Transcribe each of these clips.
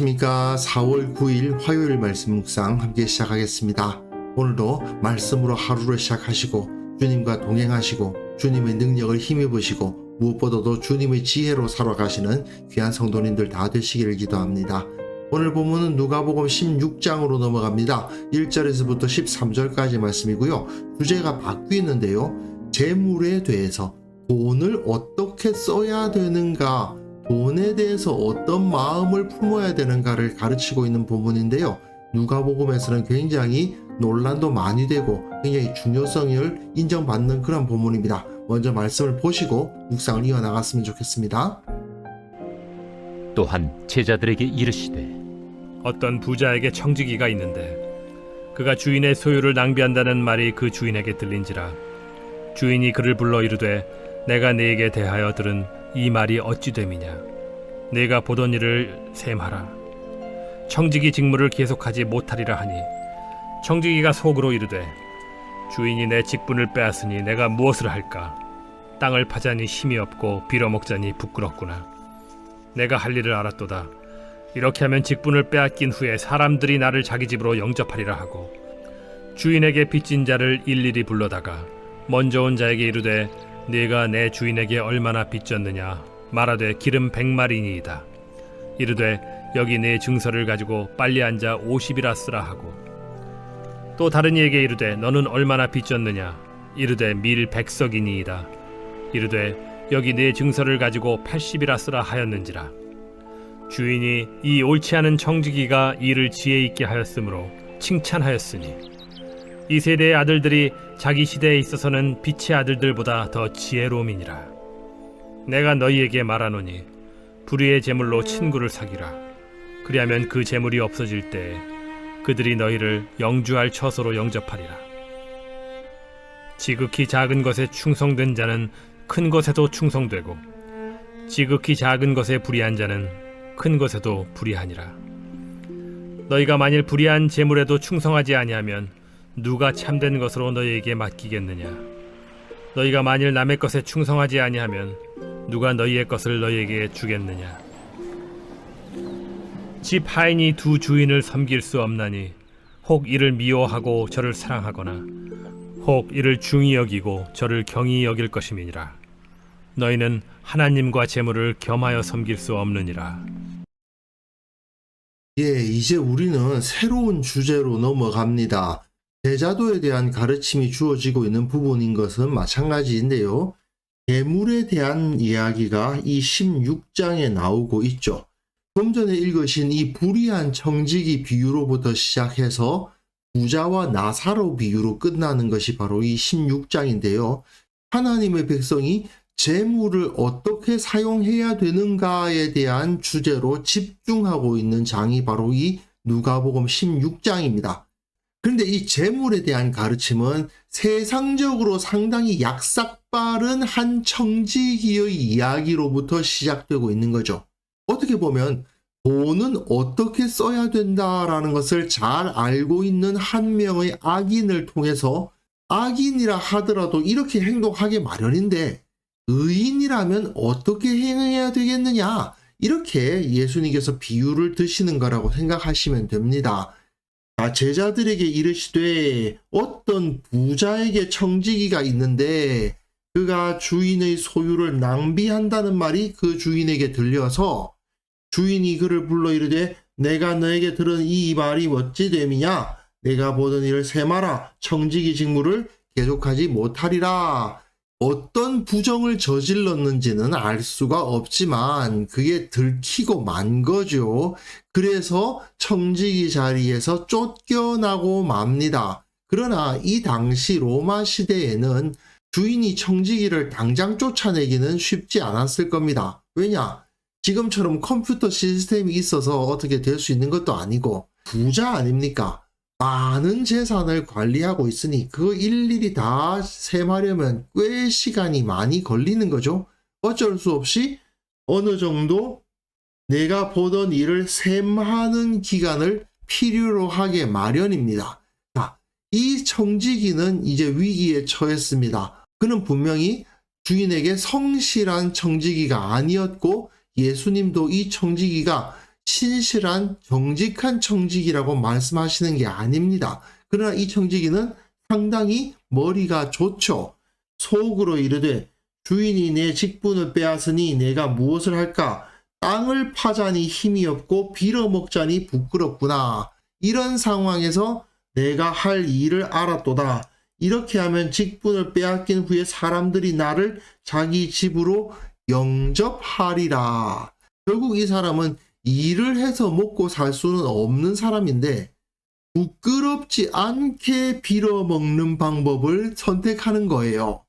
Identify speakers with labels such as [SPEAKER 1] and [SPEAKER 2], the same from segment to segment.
[SPEAKER 1] 안녕하십니까. 4월 9일 화요일 말씀 묵상 함께 시작하겠습니다. 오늘도 말씀으로 하루를 시작하시고 주님과 동행하시고 주님의 능력을 힘입으시고 무엇보다도 주님의 지혜로 살아가시는 귀한 성도님들 다 되시기를 기도합니다. 오늘 본문은 누가복음 16장으로 넘어갑니다. 1절에서부터 13절까지 말씀이고요. 주제가 바뀌는데요. 재물에 대해서 돈을 어떻게 써야 되는가 돈에 대해서 어떤 마음을 품어야 되는가를 가르치고 있는 부분인데요. 누가복음에서는 굉장히 논란도 많이 되고 굉장히 중요성을 인정받는 그런 부분입니다. 먼저 말씀을 보시고 묵상을 이어나갔으면 좋겠습니다.
[SPEAKER 2] 또한 제자들에게 이르시되
[SPEAKER 3] 어떤 부자에게 청지기가 있는데 그가 주인의 소유를 낭비한다는 말이 그 주인에게 들린지라 주인이 그를 불러 이르되 내가 네게 대하여 들은 이 말이 어찌 됨이냐? 네가 보던 일을 셈하라. 청지기 직무를 계속하지 못하리라 하니 청지기가 속으로 이르되 주인이 내 직분을 빼앗으니 내가 무엇을 할까? 땅을 파자니 힘이 없고 빌어먹자니 부끄럽구나. 내가 할 일을 알았도다. 이렇게 하면 직분을 빼앗긴 후에 사람들이 나를 자기 집으로 영접하리라 하고 주인에게 빚진 자를 일일이 불러다가 먼저 온 자에게 이르되 네가 내 주인에게 얼마나 빚졌느냐? 말하되 기름 백마리니이다. 이르되 여기 내 증서를 가지고 빨리 앉아 오십이라 쓰라 하고. 또 다른 이에게 이르되 너는 얼마나 빚졌느냐? 이르되 밀 백석이니이다. 이르되 여기 내 증서를 가지고 팔십이라 쓰라 하였는지라. 주인이 이 옳지 않은 청지기가 이를 지혜 있게 하였으므로 칭찬하였으니 이 세대의 아들들이 자기 시대에 있어서는 빛의 아들들보다 더 지혜로움이니라. 내가 너희에게 말하노니 불의의 재물로 친구를 사귀라. 그리하면 그 재물이 없어질 때에 그들이 너희를 영주할 처소로 영접하리라. 지극히 작은 것에 충성된 자는 큰 것에도 충성되고 지극히 작은 것에 불의한 자는 큰 것에도 불의하니라. 너희가 만일 불의한 재물에도 충성하지 아니하면 누가 참된 것으로 너희에게 맡기겠느냐? 너희가 만일 남의 것에 충성하지 아니하면 누가 너희의 것을 너희에게 주겠느냐? 집 하인이 두 주인을 섬길 수 없나니 혹 이를 미워하고 저를 사랑하거나 혹 이를 중히 여기고 저를 경히 여길 것임이니라. 너희는 하나님과 재물을 겸하여 섬길 수 없느니라.
[SPEAKER 1] 예, 이제 우리는 새로운 주제로 넘어갑니다. 제자도에 대한 가르침이 주어지고 있는 부분인 것은 마찬가지인데요. 재물에 대한 이야기가 이 16장에 나오고 있죠. 좀 전에 읽으신 이 불의한 청지기 비유로부터 시작해서 부자와 나사로 비유로 끝나는 것이 바로 이 16장인데요. 하나님의 백성이 재물을 어떻게 사용해야 되는가에 대한 주제로 집중하고 있는 장이 바로 이 누가복음 16장입니다. 그런데 이 재물에 대한 가르침은 세상적으로 상당히 약삭빠른 한 청지기의 이야기로부터 시작되고 있는 거죠. 어떻게 보면 돈은 어떻게 써야 된다라는 것을 잘 알고 있는 한 명의 악인을 통해서 악인이라 하더라도 이렇게 행동하게 마련인데 의인이라면 어떻게 행해야 되겠느냐? 이렇게 예수님께서 비유를 드시는 거라고 생각하시면 됩니다. 자, 제자들에게 이르시되 어떤 부자에게 청지기가 있는데 그가 주인의 소유를 낭비한다는 말이 그 주인에게 들려서 주인이 그를 불러 이르되 내가 너에게 들은 이 말이 어찌 됨이냐? 내가 보던 일을 세마라 청지기 직무를 계속하지 못하리라. 어떤 부정을 저질렀는지는 알 수가 없지만 그게 들키고 만 거죠. 그래서 청지기 자리에서 쫓겨나고 맙니다. 그러나 이 당시 로마 시대에는 주인이 청지기를 당장 쫓아내기는 쉽지 않았을 겁니다. 왜냐? 지금처럼 컴퓨터 시스템이 있어서 어떻게 될 수 있는 것도 아니고 부자 아닙니까? 많은 재산을 관리하고 있으니 그 일일이 다 셈하려면 꽤 시간이 많이 걸리는 거죠. 어쩔 수 없이 어느 정도 내가 보던 일을 셈하는 기간을 필요로 하게 마련입니다. 자, 이 청지기는 이제 위기에 처했습니다. 그는 분명히 주인에게 성실한 청지기가 아니었고 예수님도 이 청지기가 신실한 정직한 청지기라고 말씀하시는 게 아닙니다. 그러나 이 청지기는 상당히 머리가 좋죠. 속으로 이르되 주인이 내 직분을 빼앗으니 내가 무엇을 할까? 땅을 파자니 힘이 없고 빌어먹자니 부끄럽구나. 이런 상황에서 내가 할 일을 알았도다. 이렇게 하면 직분을 빼앗긴 후에 사람들이 나를 자기 집으로 영접하리라. 결국 이 사람은 일을 해서 먹고 살 수는 없는 사람인데 부끄럽지 않게 빌어먹는 방법을 선택하는 거예요.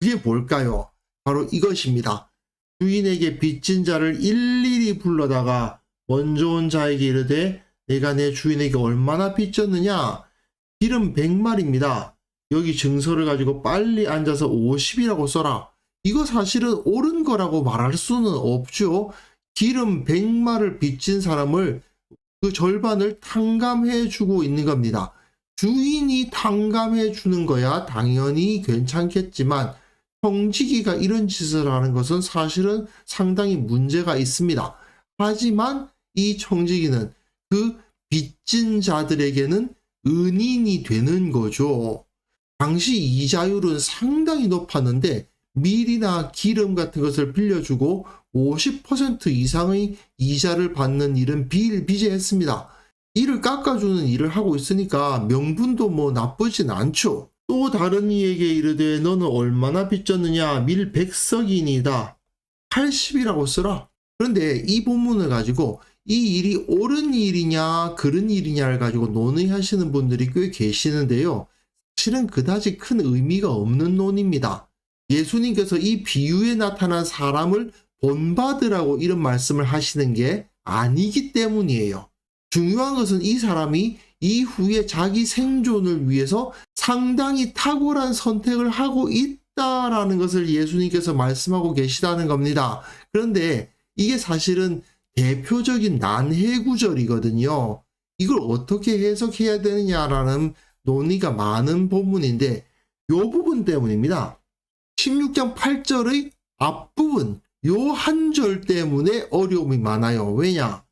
[SPEAKER 1] 그게 뭘까요? 바로 이것입니다. 주인에게 빚진 자를 일일이 불러다가 먼저 온 자에게 이르되 내가 내 주인에게 얼마나 빚졌느냐? 기름 100마리입니다. 여기 증서를 가지고 빨리 앉아서 50이라고 써라. 이거 사실은 옳은 거라고 말할 수는 없죠. 기름 100마를 빚진 사람을 그 절반을 탕감해 주고 있는 겁니다. 주인이 탕감해 주는 거야 당연히 괜찮겠지만 청지기가 이런 짓을 하는 것은 사실은 상당히 문제가 있습니다. 하지만 이 청지기는 그 빚진 자들에게는 은인이 되는 거죠. 당시 이자율은 상당히 높았는데 밀이나 기름 같은 것을 빌려주고 50% 이상의 이자를 받는 일은 비일비재했습니다. 이를 깎아주는 일을 하고 있으니까 명분도 뭐 나쁘진 않죠. 또 다른 이에게 이르되 너는 얼마나 빚졌느냐 밀 백석이니다 80이라고 쓰라. 그런데 이 본문을 가지고 이 일이 옳은 일이냐 그른 일이냐를 가지고 논의하시는 분들이 꽤 계시는데요. 사실은 그다지 큰 의미가 없는 논입니다. 예수님께서 이 비유에 나타난 사람을 본받으라고 이런 말씀을 하시는 게 아니기 때문이에요. 중요한 것은 이 사람이 이후에 자기 생존을 위해서 상당히 탁월한 선택을 하고 있다라는 것을 예수님께서 말씀하고 계시다는 겁니다. 그런데 이게 사실은 대표적인 난해 구절이거든요. 이걸 어떻게 해석해야 되느냐라는 논의가 많은 본문인데 이 부분 때문입니다. 16장 8절의 앞부분 요 한 절 때문에 어려움이 많아요. 왜냐?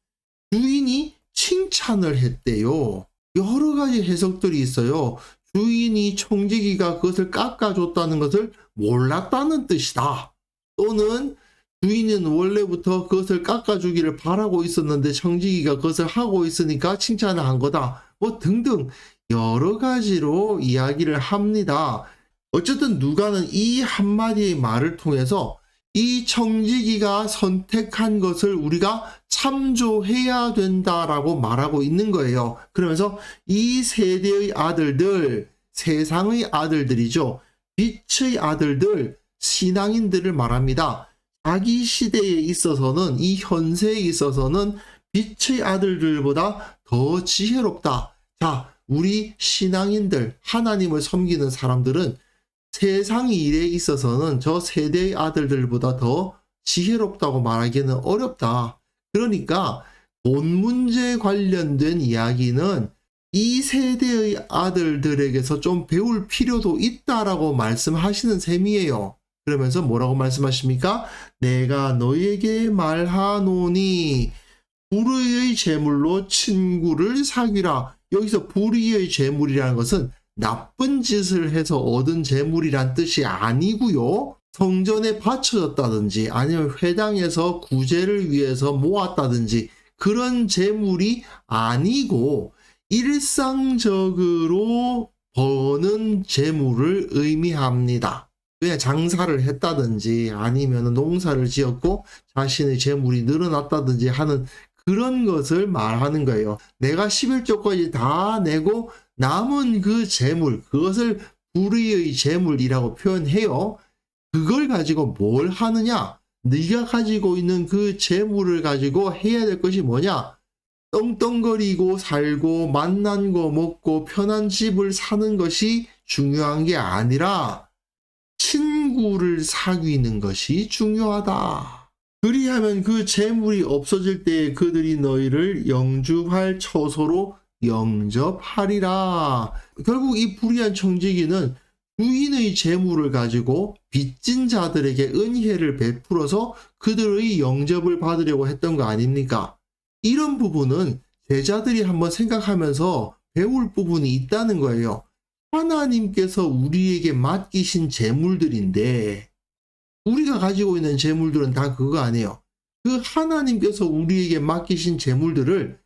[SPEAKER 1] 주인이 칭찬을 했대요. 여러 가지 해석들이 있어요. 주인이 청지기가 그것을 깎아줬다는 것을 몰랐다는 뜻이다. 또는 주인은 원래부터 그것을 깎아주기를 바라고 있었는데 청지기가 그것을 하고 있으니까 칭찬을 한 거다. 뭐 등등 여러 가지로 이야기를 합니다. 어쨌든 누가는 이 한마디의 말을 통해서 이 청지기가 선택한 것을 우리가 참조해야 된다라고 말하고 있는 거예요. 그러면서 이 세대의 아들들, 세상의 아들들이죠. 빛의 아들들, 신앙인들을 말합니다. 자기 시대에 있어서는, 이 현세에 있어서는 빛의 아들들보다 더 지혜롭다. 자, 우리 신앙인들, 하나님을 섬기는 사람들은 세상 일에 있어서는 저 세대의 아들들보다 더 지혜롭다고 말하기는 어렵다. 그러니까 돈 문제 관련된 이야기는 이 세대의 아들들에게서 좀 배울 필요도 있다라고 말씀하시는 셈이에요. 그러면서 뭐라고 말씀하십니까? 내가 너희에게 말하노니 불의의 재물로 친구를 사귀라. 여기서 불의의 재물이라는 것은 나쁜 짓을 해서 얻은 재물이란 뜻이 아니고요. 성전에 바쳐졌다든지 아니면 회당에서 구제를 위해서 모았다든지 그런 재물이 아니고 일상적으로 버는 재물을 의미합니다. 그냥 장사를 했다든지 아니면 농사를 지었고 자신의 재물이 늘어났다든지 하는 그런 것을 말하는 거예요. 내가 11조까지 다 내고 남은 그 재물, 그것을 불의의 재물이라고 표현해요. 그걸 가지고 뭘 하느냐? 네가 가지고 있는 그 재물을 가지고 해야 될 것이 뭐냐? 떵떵거리고 살고 만난 거 먹고 편한 집을 사는 것이 중요한 게 아니라 친구를 사귀는 것이 중요하다. 그리하면 그 재물이 없어질 때 그들이 너희를 영주할 처소로 영접하리라. 결국 이 불의한 청지기는 주인의 재물을 가지고 빚진 자들에게 은혜를 베풀어서 그들의 영접을 받으려고 했던 거 아닙니까? 이런 부분은 제자들이 한번 생각하면서 배울 부분이 있다는 거예요. 하나님께서 우리에게 맡기신 재물들인데 우리가 가지고 있는 재물들은 다 그거 아니에요. 그 하나님께서 우리에게 맡기신 재물들을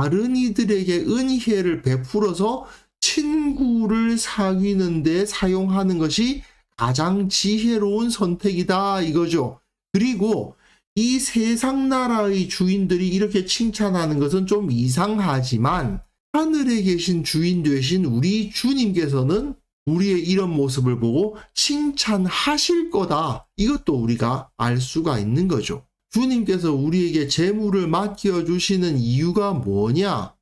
[SPEAKER 1] 다른 이들에게 은혜를 베풀어서 친구를 사귀는데 사용하는 것이 가장 지혜로운 선택이다 이거죠. 그리고 이 세상 나라의 주인들이 이렇게 칭찬하는 것은 좀 이상하지만 하늘에 계신 주인 되신 우리 주님께서는 우리의 이런 모습을 보고 칭찬하실 거다. 이것도 우리가 알 수가 있는 거죠. 주님께서 우리에게 재물을 맡겨 주시는 이유가 뭐냐?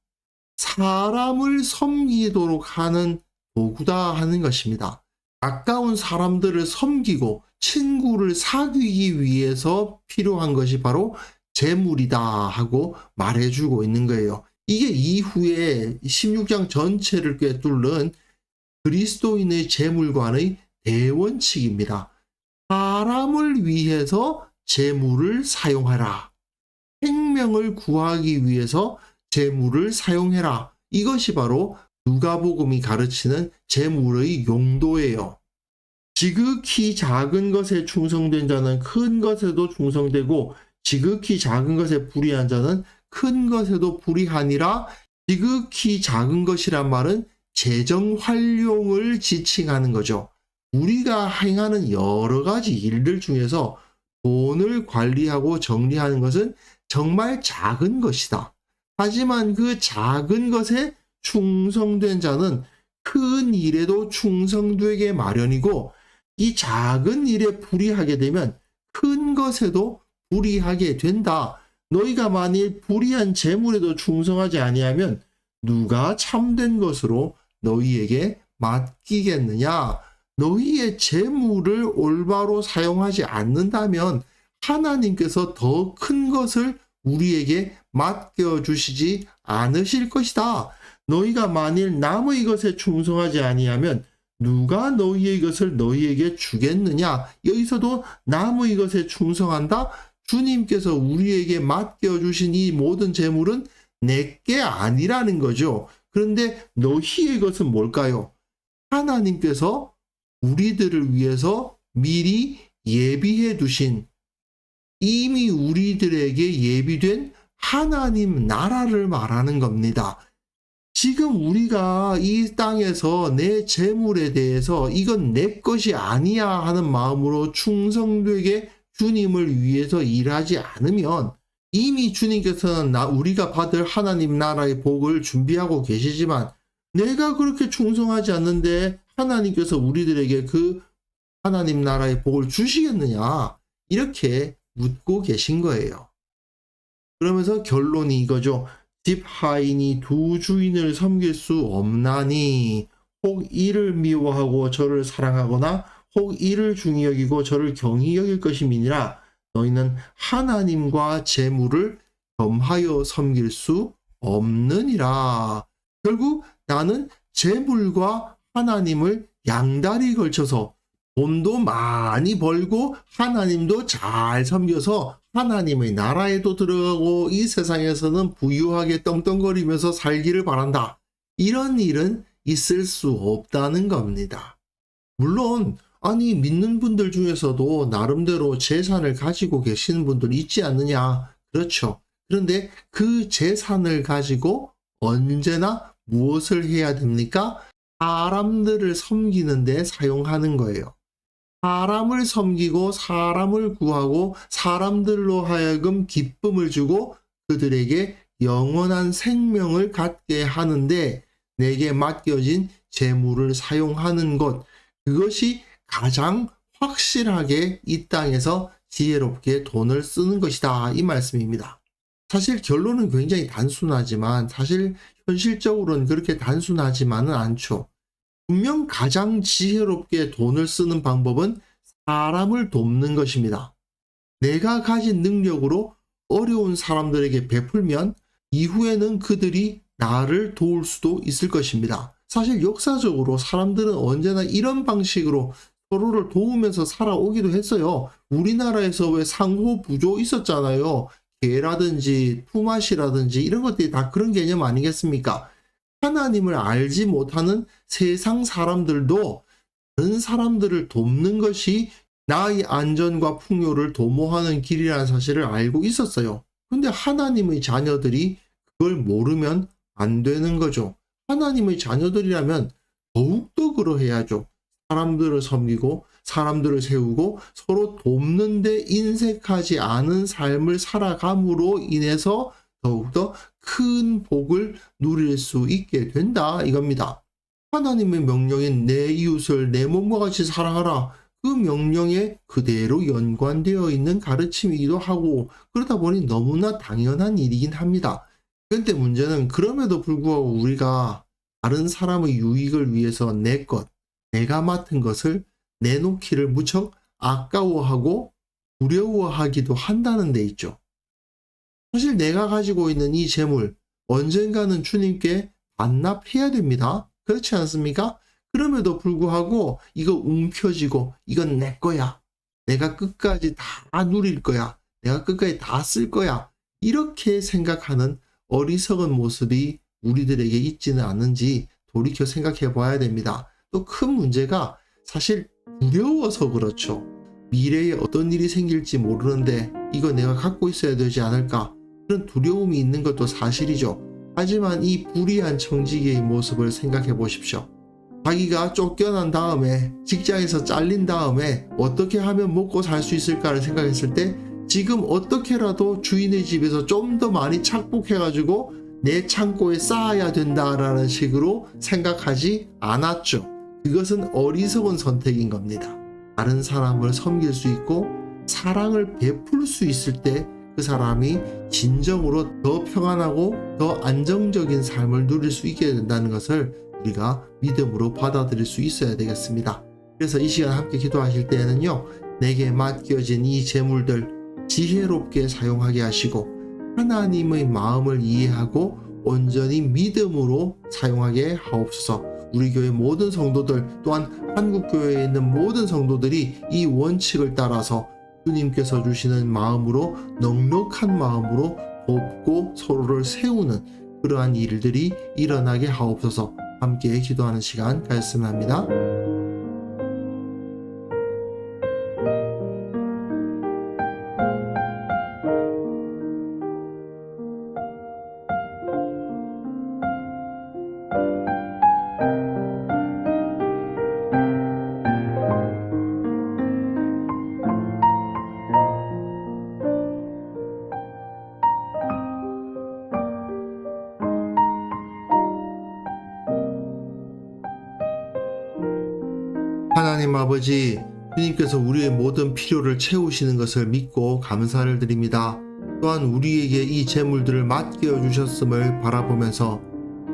[SPEAKER 1] 사람을 섬기도록 하는 도구다 하는 것입니다. 가까운 사람들을 섬기고 친구를 사귀기 위해서 필요한 것이 바로 재물이다 하고 말해주고 있는 거예요. 이게 이후에 16장 전체를 꿰뚫는 그리스도인의 재물관의 대원칙입니다. 사람을 위해서 재물을 사용하라. 생명을 구하기 위해서 재물을 사용해라. 이것이 바로 누가복음이 가르치는 재물의 용도예요. 지극히 작은 것에 충성된 자는 큰 것에도 충성되고 지극히 작은 것에 불의한 자는 큰 것에도 불의하니라 지극히 작은 것이란 말은 재정 활용을 지칭하는 거죠. 우리가 행하는 여러 가지 일들 중에서 돈을 관리하고 정리하는 것은 정말 작은 것이다. 하지만 그 작은 것에 충성된 자는 큰 일에도 충성되게 마련이고 이 작은 일에 불의하게 되면 큰 것에도 불의하게 된다. 너희가 만일 불의한 재물에도 충성하지 아니하면 누가 참된 것으로 너희에게 맡기겠느냐? 너희의 재물을 올바로 사용하지 않는다면 하나님께서 더 큰 것을 우리에게 맡겨 주시지 않으실 것이다. 너희가 만일 남의 것에 충성하지 아니하면 누가 너희의 것을 너희에게 주겠느냐? 여기서도 남의 것에 충성한다? 주님께서 우리에게 맡겨 주신 이 모든 재물은 내게 아니라는 거죠. 그런데 너희의 것은 뭘까요? 하나님께서 우리들을 위해서 미리 예비해 두신 이미 우리들에게 예비된 하나님 나라를 말하는 겁니다. 지금 우리가 이 땅에서 내 재물에 대해서 이건 내 것이 아니야 하는 마음으로 충성되게 주님을 위해서 일하지 않으면 이미 주님께서는 나 우리가 받을 하나님 나라의 복을 준비하고 계시지만 내가 그렇게 충성하지 않는데 하나님께서 우리들에게 그 하나님 나라의 복을 주시겠느냐 이렇게 묻고 계신 거예요. 그러면서 결론이 이거죠. 집 하인이 두 주인을 섬길 수 없나니 혹 이를 미워하고 저를 사랑하거나 혹 이를 중히 여기고 저를 경히 여길 것임이니라 너희는 하나님과 재물을 겸하여 섬길 수 없느니라. 결국 나는 재물과 하나님을 양다리 걸쳐서 돈도 많이 벌고 하나님도 잘 섬겨서 하나님의 나라에도 들어가고 이 세상에서는 부유하게 떵떵거리면서 살기를 바란다. 이런 일은 있을 수 없다는 겁니다. 물론 아니 믿는 분들 중에서도 나름대로 재산을 가지고 계시는 분들 있지 않느냐? 그렇죠. 그런데 그 재산을 가지고 언제나 무엇을 해야 됩니까? 사람들을 섬기는데 사용하는 거예요. 사람을 섬기고 사람을 구하고 사람들로 하여금 기쁨을 주고 그들에게 영원한 생명을 갖게 하는데 내게 맡겨진 재물을 사용하는 것 그것이 가장 확실하게 이 땅에서 지혜롭게 돈을 쓰는 것이다 이 말씀입니다. 사실 결론은 굉장히 단순하지만 사실 현실적으로는 그렇게 단순하지만은 않죠. 분명 가장 지혜롭게 돈을 쓰는 방법은 사람을 돕는 것입니다. 내가 가진 능력으로 어려운 사람들에게 베풀면 이후에는 그들이 나를 도울 수도 있을 것입니다. 사실 역사적으로 사람들은 언제나 이런 방식으로 서로를 도우면서 살아오기도 했어요. 우리나라에서 왜 상호 부조 있었잖아요. 개라든지 품앗이라든지 이런 것들이 다 그런 개념 아니겠습니까? 하나님을 알지 못하는 세상 사람들도 다른 사람들을 돕는 것이 나의 안전과 풍요를 도모하는 길이라는 사실을 알고 있었어요. 근데 하나님의 자녀들이 그걸 모르면 안 되는 거죠. 하나님의 자녀들이라면 더욱더 그러해야죠. 사람들을 섬기고 사람들을 세우고 서로 돕는데 인색하지 않은 삶을 살아감으로 인해서 더욱더 큰 복을 누릴 수 있게 된다 이겁니다. 하나님의 명령인 내 이웃을 내 몸과 같이 사랑하라. 그 명령에 그대로 연관되어 있는 가르침이기도 하고 그러다 보니 너무나 당연한 일이긴 합니다. 그런데 문제는 그럼에도 불구하고 우리가 다른 사람의 유익을 위해서 내 것, 내가 맡은 것을 내놓기를 무척 아까워하고 두려워하기도 한다는 데 있죠. 사실 내가 가지고 있는 이 재물 언젠가는 주님께 반납해야 됩니다. 그렇지 않습니까? 그럼에도 불구하고 이거 움켜쥐고 이건 내 거야. 내가 끝까지 다 누릴 거야. 내가 끝까지 다 쓸 거야. 이렇게 생각하는 어리석은 모습이 우리들에게 있지는 않은지 돌이켜 생각해 봐야 됩니다. 또 큰 문제가 사실 두려워서 그렇죠. 미래에 어떤 일이 생길지 모르는데 이거 내가 갖고 있어야 되지 않을까? 그런 두려움이 있는 것도 사실이죠. 하지만 이 불의한 청지기의 모습을 생각해 보십시오. 자기가 쫓겨난 다음에 직장에서 잘린 다음에 어떻게 하면 먹고 살 수 있을까를 생각했을 때 지금 어떻게라도 주인의 집에서 좀 더 많이 착복해가지고 내 창고에 쌓아야 된다라는 식으로 생각하지 않았죠. 그것은 어리석은 선택인 겁니다. 다른 사람을 섬길 수 있고 사랑을 베풀 수 있을 때 그 사람이 진정으로 더 평안하고 더 안정적인 삶을 누릴 수 있게 된다는 것을 우리가 믿음으로 받아들일 수 있어야 되겠습니다. 그래서 이 시간 함께 기도하실 때에는요, 내게 맡겨진 이 재물들 지혜롭게 사용하게 하시고 하나님의 마음을 이해하고 온전히 믿음으로 사용하게 하옵소서. 우리 교회 모든 성도들 또한 한국 교회에 있는 모든 성도들이 이 원칙을 따라서 주님께서 주시는 마음으로 넉넉한 마음으로 돕고 서로를 세우는 그러한 일들이 일어나게 하옵소서. 함께 기도하는 시간 합니다. 아버지, 주님께서 우리의 모든 필요를 채우시는 것을 믿고 감사를 드립니다. 또한 우리에게 이 재물들을 맡겨 주셨음을 바라보면서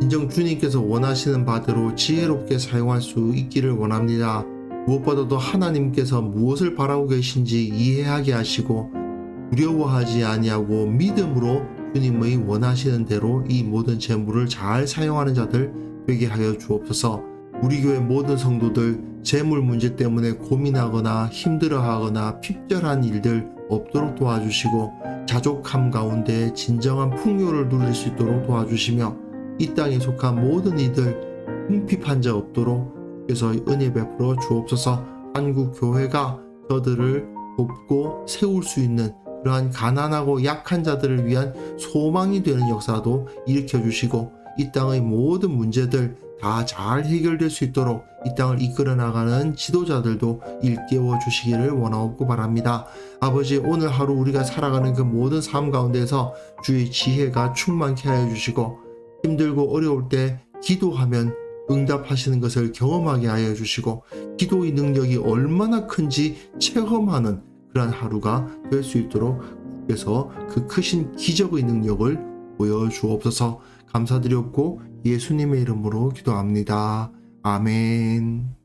[SPEAKER 1] 진정 주님께서 원하시는 바대로 지혜롭게 사용할 수 있기를 원합니다. 무엇보다도 하나님께서 무엇을 바라고 계신지 이해하게 하시고 두려워하지 아니하고 믿음으로 주님의 원하시는 대로 이 모든 재물을 잘 사용하는 자들 되게 하여 주옵소서. 우리 교회 모든 성도들 재물 문제 때문에 고민하거나 힘들어하거나 핍절한 일들 없도록 도와주시고 자족함 가운데 진정한 풍요를 누릴 수 있도록 도와주시며 이 땅에 속한 모든 이들 궁핍한 자 없도록 주께서 은혜 베풀어 주옵소서. 한국 교회가 저들을 돕고 세울 수 있는 그러한 가난하고 약한 자들을 위한 소망이 되는 역사도 일으켜 주시고 이 땅의 모든 문제들 다 잘 해결될 수 있도록 이 땅을 이끌어 나가는 지도자들도 일깨워 주시기를 원하옵고 바랍니다. 아버지 오늘 하루 우리가 살아가는 그 모든 삶 가운데서 주의 지혜가 충만케 하여 주시고 힘들고 어려울 때 기도하면 응답하시는 것을 경험하게 하여 주시고 기도의 능력이 얼마나 큰지 체험하는 그러한 하루가 될 수 있도록 주께서 그 크신 기적의 능력을 보여주옵소서 감사드렸고 예수님의 이름으로 기도합니다. 아멘.